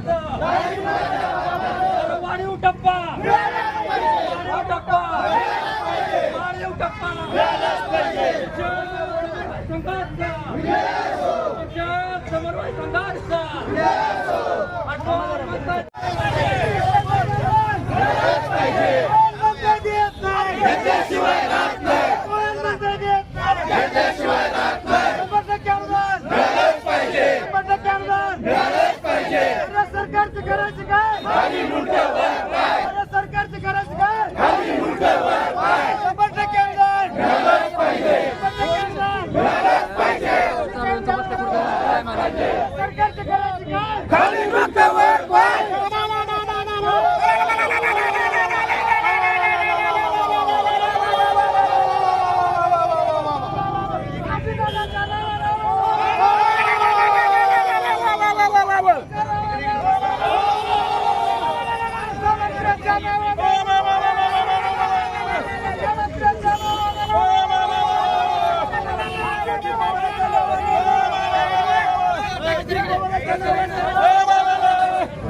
देंगे वाढीव टप्पा वाढीव टप्पा वाढीव टप्पा समन्वय संघाचा करायचं काय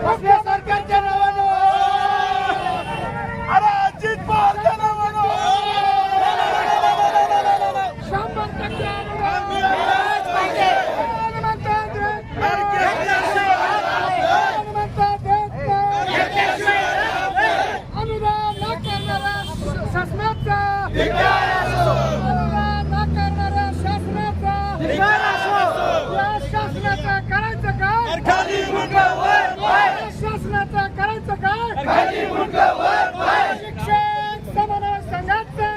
आपल्या सरकारच्या नावानं अरे अजित पवारच्या नावानं शंभर टक्के अनुदान मिळालंच पाहिजे. हनुमंत देत नाही. हनुमंत देत नाही. अनुदान नाकारणारा शासनाचा अनुदान नाकारणाऱ्या शासनाचा या शासनाचा करायचं काय या शासनाचा करायचं काय शिक्षक समन्वय संघाचं.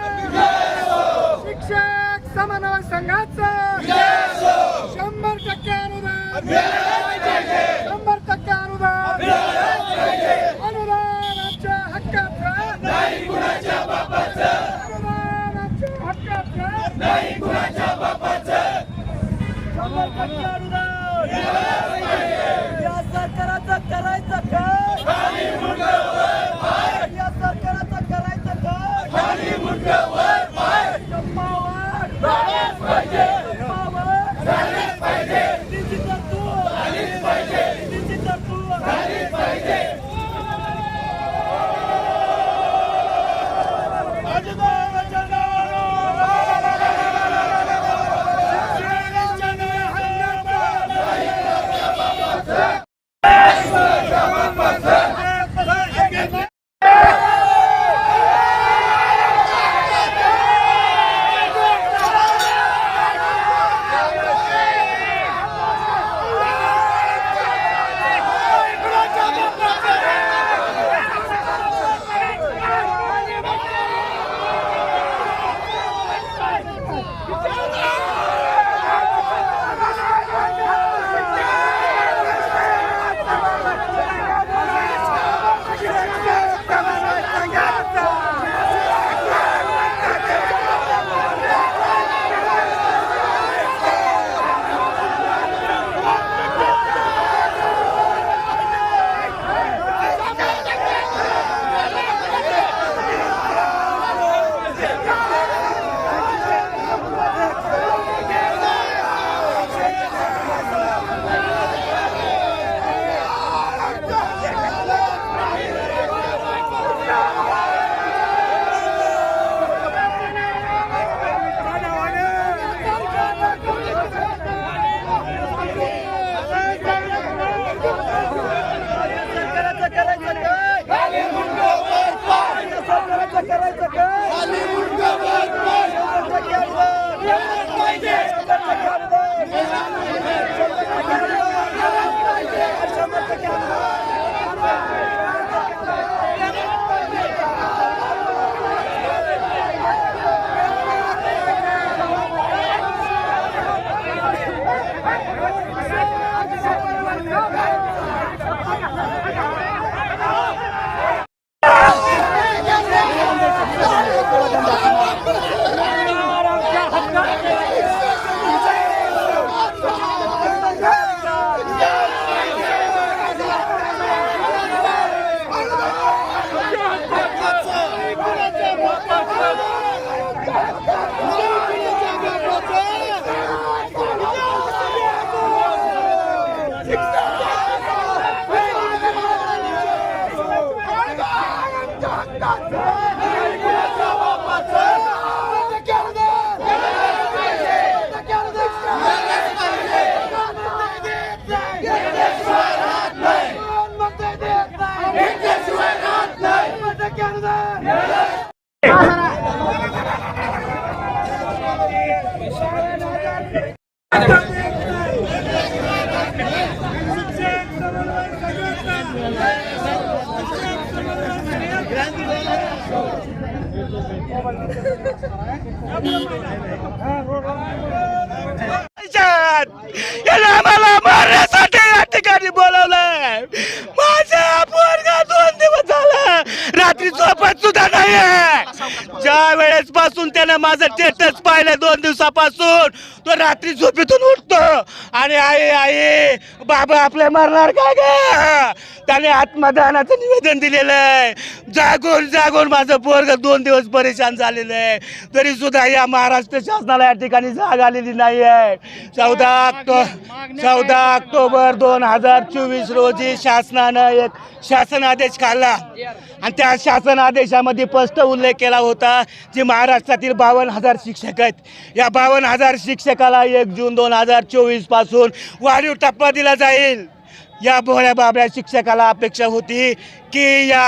शिक्षक समन्वय संघाचं. शंभर टक्के अनुदान. शंभर टक्के अनुदान. अनुदान आमच्या हक्काचं. अनुदान आमच्या हक्काचं. शंभर टक्के अनुदान. या सरकाराचं करायचं হ্যাঁ ज्या पासून त्यानं माझं टेटस पाहिलं दोन दिवसापासून. तो रात्री झोपेतून उठतो. आणि आई आई बाबा आपल्या मारणार काय ग? त्याने आत्मदानाचं निवेदन दिलेलं आहे. जागून जागून माझं पोरग दोन दिवस परेशान झालेलं आहे. तरी सुद्धा या महाराष्ट्र शासनाला या ठिकाणी जाग आलेली नाही आहे चौदा ऑक्टोबर चौदा ऑक्टोबर दोन हजार चोवीस रोजी शासनानं एक शासन आदेश काढला. आणि त्या शासन आदेशामध्ये स्पष्ट उल्लेख केला होता जे महाराष्ट्रातील बावन्न हजार शिक्षक आहेत. या बावन्न हजार शिक्षकाला एक जून दोन हजार चोवीसपासून वाढीव टप्पा दिला जाईल. या भोळ्या बाबड्या शिक्षकाला अपेक्षा होती की या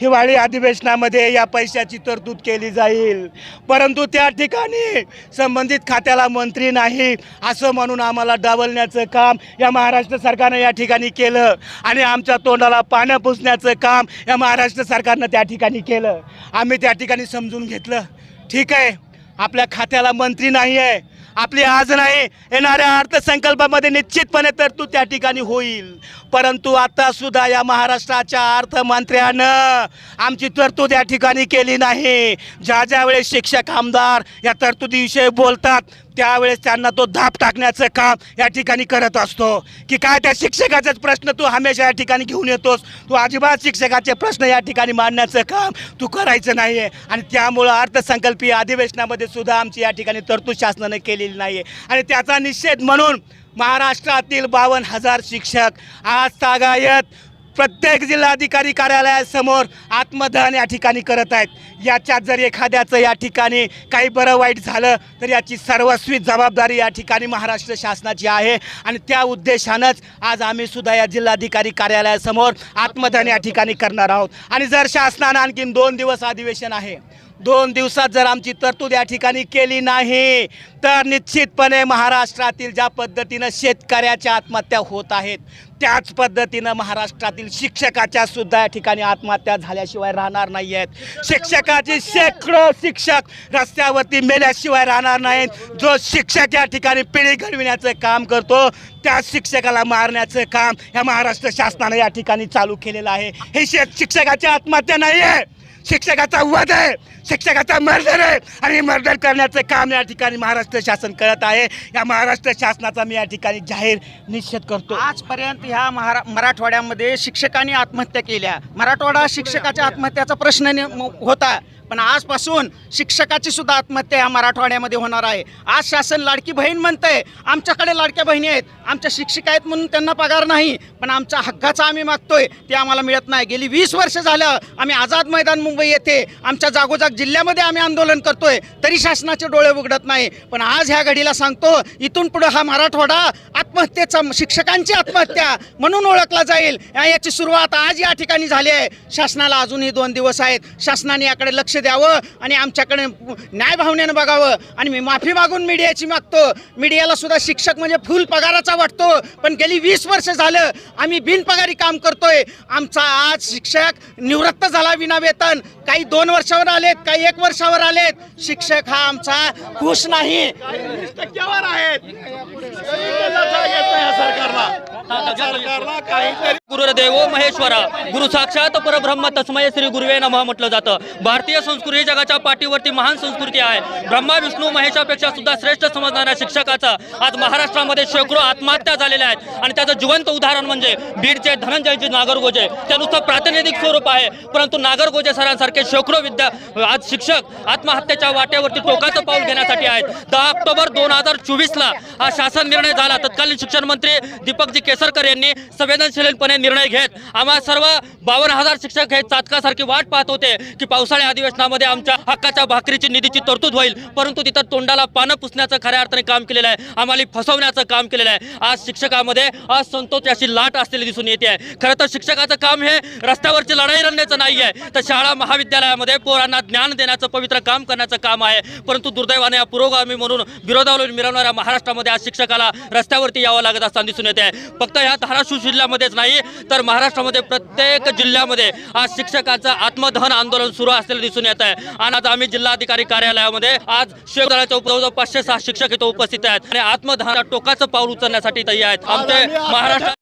हिवाळी अधिवेशनामध्ये या पैशाची तरतूद केली जाईल. परंतु त्या ठिकाणी संबंधित खात्याला मंत्री नाही असं म्हणून आम्हाला डावलण्याचं काम या महाराष्ट्र सरकारनं या ठिकाणी केलं आणि आमच्या तोंडाला पानं पुसण्याचं काम या महाराष्ट्र सरकारनं त्या ठिकाणी केलं. आम्ही त्या ठिकाणी समजून घेतलं. ठीक आहे? आपल्या खात्याला मंत्री नाही आहे. आपली आज नाही येणाऱ्या अर्थसंकल्पामध्ये निश्चितपणे तरतूद त्या ठिकाणी होईल. परंतु आत्तासुद्धा या महाराष्ट्राच्या अर्थमंत्र्यानं आमची तरतूद या ठिकाणी केली नाही. ज्या ज्यावेळेस शिक्षक आमदार या तरतुदीविषयी बोलतात त्यावेळेस त्यांना तो धाप टाकण्याचं काम या ठिकाणी करत असतो. की काय त्या शिक्षकाचाच प्रश्न तू हमेशा या ठिकाणी घेऊन येतोस. तू अजिबात शिक्षकाचे प्रश्न या ठिकाणी मांडण्याचं काम तू करायचं नाही आहे आणि त्यामुळं अर्थसंकल्पीय अधिवेशनामध्ये सुद्धा आमची या ठिकाणी तरतूद शासनाने केलेली नाही आहे आणि त्याचा निषेध म्हणून महाराष्ट्रातील बावन्न हजार शिक्षक आज तागायत प्रत्येक जिल्हाधिकारी कार्यालयासमोर आत्मदहन या ठिकाणी करत आहेत. याच्यात जर एखाद्याचं या ठिकाणी काही बरं वाईट झालं तर याची सर्वस्वी जबाबदारी या ठिकाणी महाराष्ट्र शासनाची आहे. आणि त्या उद्देशानंच आज आम्ही सुद्धा या जिल्हाधिकारी कार्यालयासमोर आत्मदहन या ठिकाणी करणार आहोत. आणि जर शासनानं आणखीन दोन दिवस अधिवेशन आहे दोन दिवसात जर आमची तरतूद या ठिकाणी केली नाही तर निश्चितपणे महाराष्ट्रातील ज्या पद्धतीनं शेतकऱ्याच्या आत्महत्या होत आहेत त्याच पद्धतीनं महाराष्ट्रातील शिक्षकाच्या सुद्धा या ठिकाणी आत्महत्या झाल्याशिवाय राहणार नाही आहेत शिक्षकाची शेकडो शिक्षक रस्त्यावरती मेल्याशिवाय राहणार नाहीत. जो शिक्षक या ठिकाणी पिढी घडविण्याचं काम करतो त्या शिक्षकाला मारण्याचं काम या महाराष्ट्र शासनानं या ठिकाणी चालू केलेलं आहे. हे शेत शिक्षकाची आत्महत्या नाही आहे शिक्षकाचा वध आहे. शिक्षकाचा मर्डर आहे. आणि मर्डर करण्याचं काम या ठिकाणी महाराष्ट्र शासन करत आहे. या महाराष्ट्र शासनाचा मी या ठिकाणी जाहीर निषेध करतो. आजपर्यंत ह्या महारा मराठवाड्यामध्ये शिक्षकांनी आत्महत्या केल्या. मराठवाडा शिक्षकाच्या आत्महत्याचा प्रश्न नि- होता. पण आजपासून शिक्षकाची सुद्धा आत्महत्या या मराठवाड्यामध्ये होणार आहे. आज शासन लाडकी बहीण म्हणतंय आमच्याकडे लाडक्या बहिणी आहेत. आमच्या शिक्षिका आहेत म्हणून त्यांना पगार नाही. पण आमच्या हक्काचा आम्ही मागतोय. ते आम्हाला मिळत नाही. गेली वीस वर्ष झालं आम्ही आझाद मैदान मुंबई येथे आमच्या जागोजाग जिल्ह्यामध्ये आम्ही आंदोलन करतोय. तरी शासनाचे डोळे उघडत नाही. पण आज ह्या घडीला सांगतो इथून पुढे हा मराठवाडा आत्महत्येचा शिक्षकांची आत्महत्या म्हणून ओळखला जाईल. या- याची सुरुवात आज या ठिकाणी झाली आहे. शासनाला अजूनही दोन दिवस आहेत. शासनाने याकडे लक्ष द्यावं आणि आमच्याकडे न्याय भावनेनं बघावं. आणि मी माफी मागून मीडियाची मागतो. मीडियाला सुद्धा शिक्षक म्हणजे फुल पगाराचा वाटतो. पण गेली वीस वर्ष झालं आम्ही बिनपगारी काम करतोय. आमचा आज शिक्षक निवृत्त झाला विना वेतन काही दोन वर्षावर आलेत काही एक वर्षावर आलेत. शिक्षक हा आमचा खुश नाही. टक्क्यावर आहेत? सरकारला. काहीतरी गुरुदेवो महेश्वरा गुरु साक्षात परब्रह्म तस्मय श्री गुरुवे नमः म्हटलं जातं. भारतीय संस्कृती ही जगाच्या पाठीवरती महान संस्कृती आहे. ब्रह्मा विष्णू महेशापेक्षा सुद्धा श्रेष्ठ समजणाऱ्या शिक्षकाचा आज महाराष्ट्रामध्ये शेकडो आत्महत्या झालेल्या आहेत. आणि त्याचं जिवंत उदाहरण म्हणजे बीडचे धनंजयजी नागरगोजे. ते नुसतं प्रातिनिधिक स्वरूप आहे परंतु नागरगोजे सरांसारखे शेकडो विद्या आज शिक्षक आत्महत्येच्या वाट्यावरती टोकाचं पाऊल घेण्यासाठी आहेत. दहा ऑक्टोबर दोन हजार चोवीसला हा शासन निर्णय झाला. तत्कालीन शिक्षण मंत्री दीपकजी केसरकर सरकार यांनी संवेदनशीलपणे निर्णय घेत आम्हा सर्व बावन्न हजार शिक्षक हे चातकासारखी वाट पाहत होते की पावसाळ्या अधिवेशनामध्ये आमच्या हक्काच्या भाकरीची निधीची तरतूद होईल. परंतु तिथं तोंडाला पानं पुसण्याचं खऱ्या अर्थाने काम केलेलं आहे. आम्हाला फसवण्याचं काम केलेलं आहे. आज शिक्षकामध्ये असंतोष अशी लाट असलेली दिसून येते आहे. खरं तर शिक्षकाचं काम हे रस्त्यावरची लढाई रडण्याचं नाही आहे. तर शाळा महाविद्यालयामध्ये पोरांना ज्ञान देण्याचं पवित्र काम करण्याचं काम आहे. परंतु दुर्दैवाने या पुरोगामी म्हणून विरोधावर मिळवणाऱ्या महाराष्ट्रामध्ये आज शिक्षकाला रस्त्यावरती यावं लागत असताना दिसून येते आहे. फक्त ह्या धाराशिव जिल्ह्यामध्येच नाही तर महाराष्ट्रामध्ये प्रत्येक जिल्ह्यामध्ये आज शिक्षकाचं आत्मदहन आंदोलन सुरू असलेलं दिसून येत आहे. आणि आज आम्ही जिल्हाधिकारी कार्यालयामध्ये आज शिवदलाच्या जवळजवळ पाचशे सहा शिक्षक इथं उपस्थित आहेत. आणि आत्मदहन टोकाचं पाऊल उचलण्यासाठी तयार आहेत. आमचे महाराष्ट्र